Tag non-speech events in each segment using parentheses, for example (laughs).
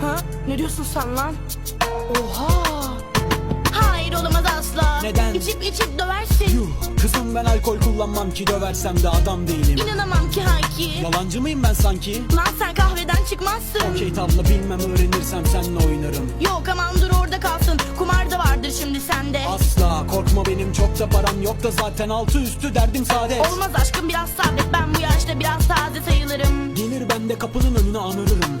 Ha? Ne diyorsun sen lan? Oha! Hayır olamaz asla. Neden? İçip içip döversin. Yuh kızım ben alkol kullanmam ki döversem de adam değilim İnanamam ki Hayki. Yalancı mıyım ben sanki? Lan sen kahveden çıkmazsın. Okey tabla bilmem öğrenirsem senle oynarım Yok aman dur orada kalsın. Kumar da vardır şimdi sende. Asla korkma benim çok da param yok da zaten altı üstü derdim saadet Olmaz aşkım biraz sabret. Ben bu yaşta biraz taze sayılırım. Gelir ben de kapının önüne anırırım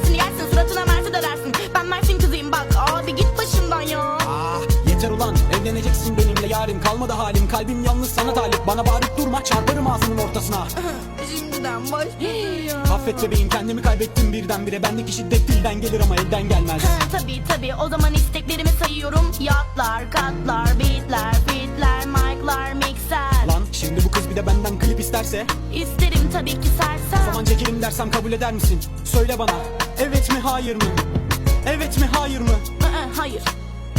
yarim Kalmadı halim. Kalbim yalnız sana talip. Bana bağırıp durma çarparım ağzının ortasına. (laughs) Şimdiden başladı ya. Affet bebeğim kendimi kaybettim birdenbire. Bendeki şiddet dilden gelir ama elden gelmez. Ha, tabii tabii. O zaman isteklerimi sayıyorum. Yatlar, katlar, beatler, fitler, mic'lar, mikser Lan şimdi bu kız bir de benden klip isterse? İsterim tabii ki sersem. Zaman çekelim dersem kabul eder misin? Söyle bana. Evet mi hayır mı? Evet mi hayır mı? Aa, Hayır,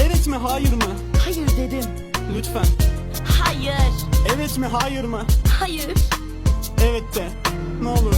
Evet mi hayır mı? hayır dedim Lütfen. Hayır, evet mi hayır mı? hayır. Evet de ne olur